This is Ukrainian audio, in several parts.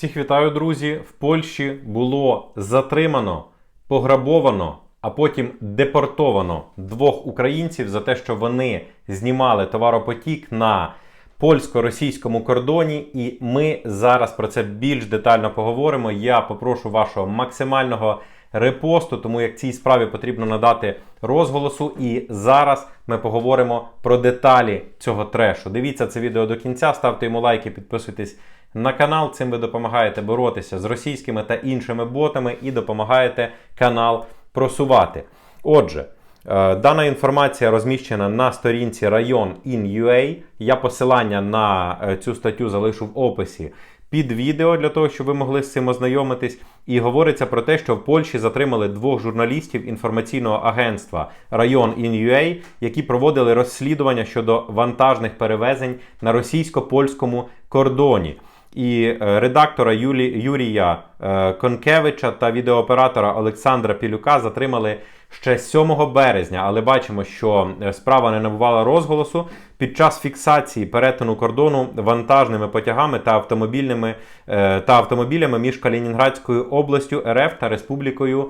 Всіх вітаю, друзі! В Польщі було затримано, пограбовано, а потім депортовано двох українців за те, що вони знімали товаропотік на польсько-російському кордоні. І ми зараз про це більш детально поговоримо. Я попрошу вашого максимального репосту, тому як цій справі потрібно надати розголосу. І зараз ми поговоримо про деталі цього трешу. Дивіться це відео до кінця, ставте йому лайки, підписуйтесь на канал. Цим ви допомагаєте боротися з російськими та іншими ботами і допомагаєте канал просувати. Отже. е, Дана інформація розміщена на сторінці район in.ua. Я посилання на е, цю статтю залишу в описі під відео для того, щоб ви могли з цим ознайомитись. І говориться про те, що в Польщі затримали двох журналістів інформаційного агентства район in.ua, які проводили розслідування щодо вантажних перевезень на російсько-польському кордоні. І е, редактора Юлі, Юрія е, Конкевича та відеооператора Олександра Пілюка затримали ще 7 березня, але бачимо, що е, справа не набувала розголосу під час фіксації перетину кордону вантажними потягами та автомобільними та автомобілями між Калінінградською областю РФ та Республікою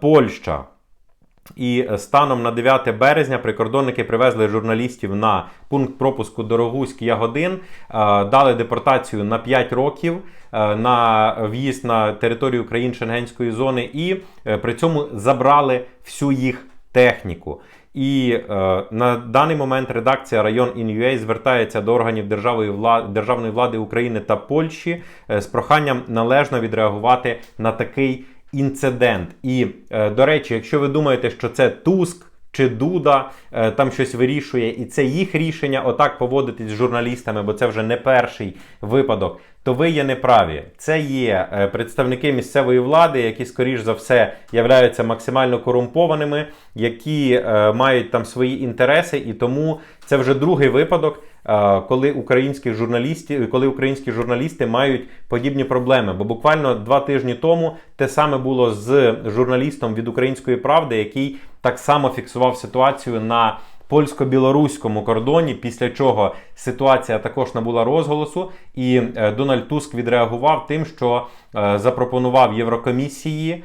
Польща. І станом на 9 березня прикордонники привезли журналістів на пункт пропуску Дорогуськ Ягодин, е, дали депортацію на 5 років е, на в'їзд на територію країн Шенгенської зони і е, при цьому забрали всю їх техніку. І е, на даний момент редакція район InUA звертається до органів державної влади, державної влади України та Польщі е, з проханням належно відреагувати на такий інцидент. І, е, до речі, якщо ви думаєте, що це Туск чи Дуда е, там щось вирішує, і це їх рішення отак поводитись з журналістами, бо це вже не перший випадок, то ви є неправі. Це є е, представники місцевої влади, які, скоріш за все, являються максимально корумпованими, які е, мають там свої інтереси, і тому це вже другий випадок. Коли українські журналісти, коли українські журналісти мають подібні проблеми, бо буквально два тижні тому те саме було з журналістом від Української правди, який так само фіксував ситуацію на польсько-білоруському кордоні, після чого ситуація також набула розголосу, і е, Дональд Туск відреагував тим, що е, запропонував Єврокомісії е,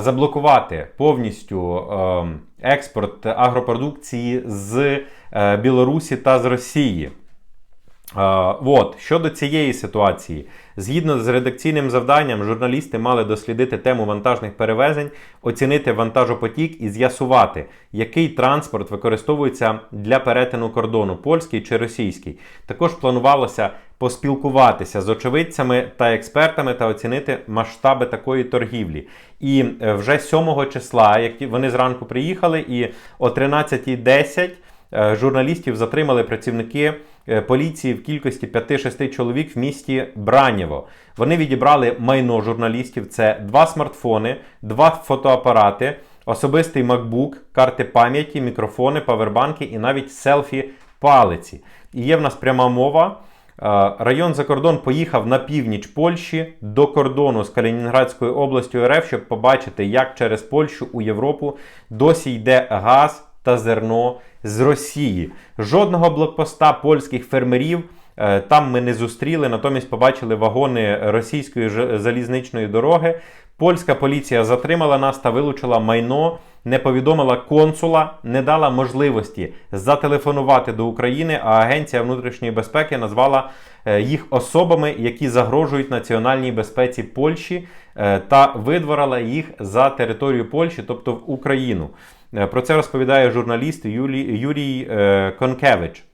заблокувати повністю е, експорт агропродукції з е, Білорусі та з Росії. От щодо цієї ситуації, згідно з редакційним завданням, журналісти мали дослідити тему вантажних перевезень, оцінити вантажопотік і з'ясувати, який транспорт використовується для перетину кордону польський чи російський. Також планувалося поспілкуватися з очевидцями та експертами та оцінити масштаби такої торгівлі. І е, вже 7 числа, як вони зранку приїхали, і о 13.10 е, журналістів затримали працівники е, поліції в кількості 5-6 чоловік в місті Бранєво. Вони відібрали майно журналістів: це два смартфони, два фотоапарати, особистий MacBook, карти пам'яті, мікрофони, павербанки і навіть селфі палиці. І є в нас пряма мова. Е, Район за кордон поїхав на північ Польщі до кордону з Калінінградською областю РФ, щоб побачити, як через Польщу у Європу досі йде газ та зерно з Росії. Жодного блокпоста польських фермерів е, там ми не зустріли, натомість побачили вагони російської ж- залізничної дороги. Польська поліція затримала нас та вилучила майно, не повідомила консула, не дала можливості зателефонувати до України, а Агенція внутрішньої безпеки назвала е, їх особами, які загрожують національній безпеці Польщі, е, та видворила їх за територію Польщі, тобто в Україну. Е, Про це розповідає журналіст Юрій Конкевич.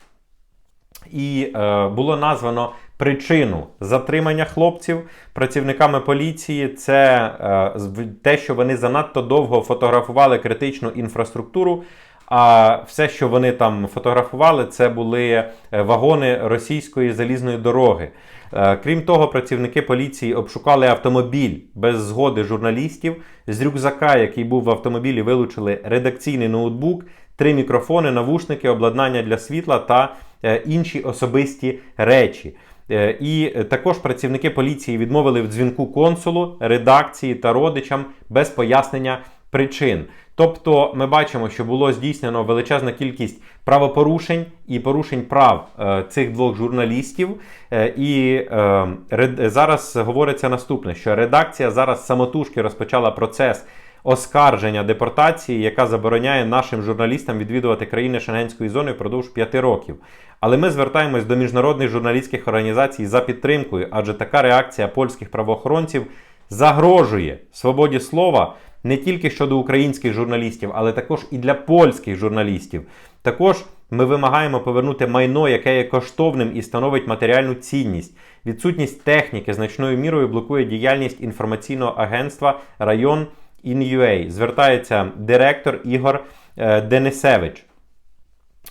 І е, було названо причину затримання хлопців працівниками поліції. Це е, те, що вони занадто довго фотографували критичну інфраструктуру. А все, що вони там фотографували, це були е, вагони російської залізної дороги. Е, Крім того, працівники поліції обшукали автомобіль без згоди журналістів. З рюкзака, який був в автомобілі, вилучили редакційний ноутбук, три мікрофони, навушники, обладнання для світла та е, інші особисті речі. Е, І також працівники поліції відмовили в дзвінку консулу, редакції та родичам без пояснення причин. Тобто ми бачимо, що було здійснено величезна кількість правопорушень і порушень прав е, цих двох журналістів. Е, і е, зараз говориться наступне: що редакція зараз самотужки розпочала процес оскарження депортації, яка забороняє нашим журналістам відвідувати країни Шенгенської зони впродовж п'яти років. Але ми звертаємось до міжнародних журналістських організацій за підтримкою, адже така реакція польських правоохоронців загрожує свободі слова не тільки щодо українських журналістів, але також і для польських журналістів. Також ми вимагаємо повернути майно, яке є коштовним і становить матеріальну цінність. Відсутність техніки значною мірою блокує діяльність інформаційного агентства район InUA. Звертається директор Ігор е, Денисевич.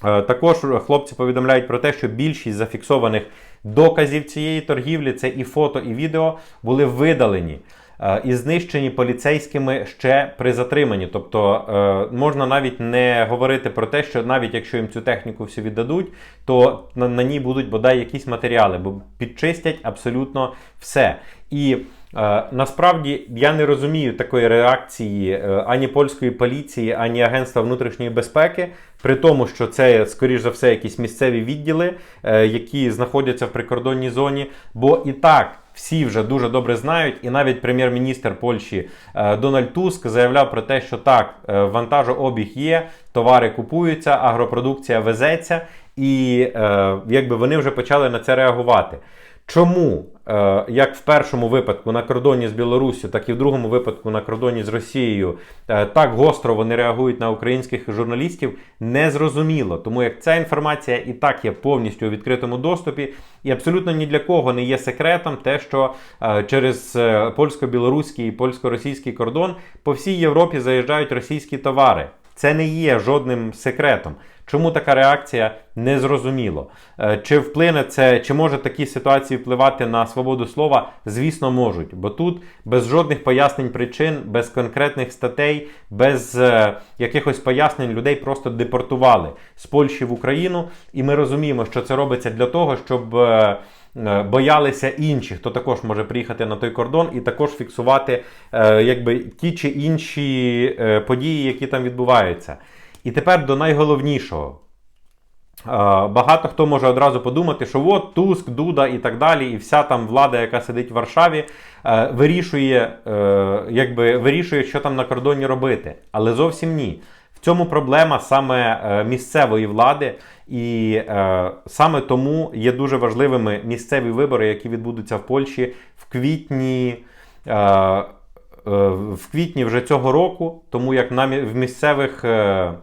Е, Також хлопці повідомляють про те, що більшість зафіксованих доказів цієї торгівлі, це і фото, і відео, були видалені е, і знищені поліцейськими ще при затриманні. Тобто можна навіть не говорити про те, що навіть якщо їм цю техніку всю віддадуть, то на, ній будуть бодай якісь матеріали, бо підчистять абсолютно все. І насправді я не розумію такої реакції е, ані польської поліції, ані Агентства внутрішньої безпеки, при тому, що це, скоріш за все, якісь місцеві відділи, е, які знаходяться в прикордонній зоні. Бо і так всі вже дуже добре знають, і навіть прем'єр-міністр Польщі е, Дональд Туск заявляв про те, що так, е, вантажообіг є, товари купуються, агропродукція везеться, і е, якби вони вже почали на це реагувати. Чому, е, як в першому випадку на кордоні з Білоруссю, так і в другому випадку на кордоні з Росією, е, так гостро вони реагують на українських журналістів, не зрозуміло. Тому як ця інформація і так є повністю у відкритому доступі, і абсолютно ні для кого не є секретом те, що е, через польсько-білоруський і польсько-російський кордон по всій Європі заїжджають російські товари. Це не є жодним секретом. Чому така реакція не зрозуміло? Е, Чи вплине це, чи може такі ситуації впливати на свободу слова? Звісно, можуть. Бо тут без жодних пояснень причин, без конкретних статей, без е, якихось пояснень людей просто депортували з Польщі в Україну. І ми розуміємо, що це робиться для того, щоб. е, е, Боялися інші, хто також може приїхати на той кордон і також фіксувати е, якби ті чи інші е, події, які там відбуваються. І тепер до найголовнішого. Багато хто може одразу подумати, що от Туск, Дуда і так далі, і вся там влада, яка сидить в Варшаві, е, вирішує, е, якби, вирішує, що там на кордоні робити. Але зовсім ні. В цьому проблема саме е, місцевої влади, і саме тому є дуже важливими місцеві вибори, які відбудуться в Польщі в квітні. Е, в квітні вже цього року, тому як на в місцевих е,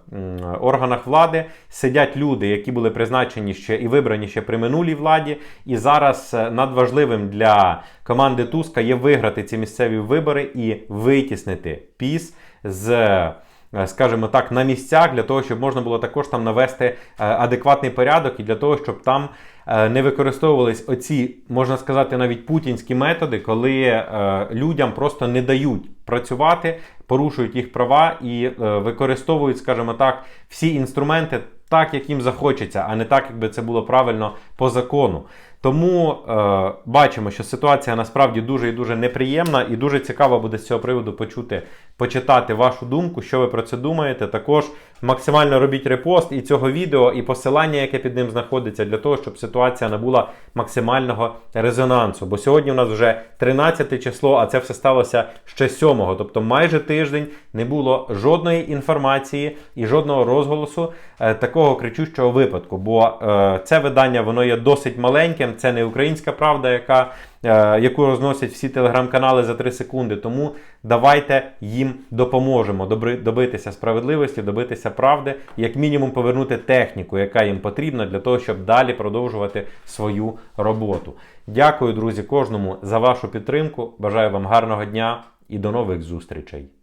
органах влади сидять люди, які були призначені ще і вибрані ще при минулій владі. І зараз е, надважливим для команди Туска є виграти ці місцеві вибори і витіснити піс з. Е, Скажімо так, на місцях для того, щоб можна було також там навести е, адекватний порядок, і для того, щоб там е, не використовувались оці, можна сказати, навіть путінські методи, коли людям просто не дають працювати, порушують їх права і використовують, скажімо так, всі інструменти так, як їм захочеться, а не так, якби це було правильно по закону. Тому е, бачимо, що ситуація насправді дуже і дуже неприємна, і дуже цікаво буде з цього приводу почути, почитати вашу думку, що ви про це думаєте. Також максимально робіть репост і цього відео, і посилання, яке під ним знаходиться, для того, щоб ситуація набула максимального резонансу. Бо сьогодні у нас вже 13 число, а це все сталося ще 7. Тобто майже тиждень не було жодної інформації і жодного розголосу е, такого кричущого випадку. Бо е, це видання воно є досить маленьким, це не українська правда, яка, е, яку розносять всі телеграм-канали за 3 секунди. Тому давайте їм допоможемо добитися справедливості, добитися правди, як мінімум повернути техніку, яка їм потрібна для того, щоб далі продовжувати свою роботу. Дякую, друзі, кожному за вашу підтримку. Бажаю вам гарного дня і до нових зустрічей.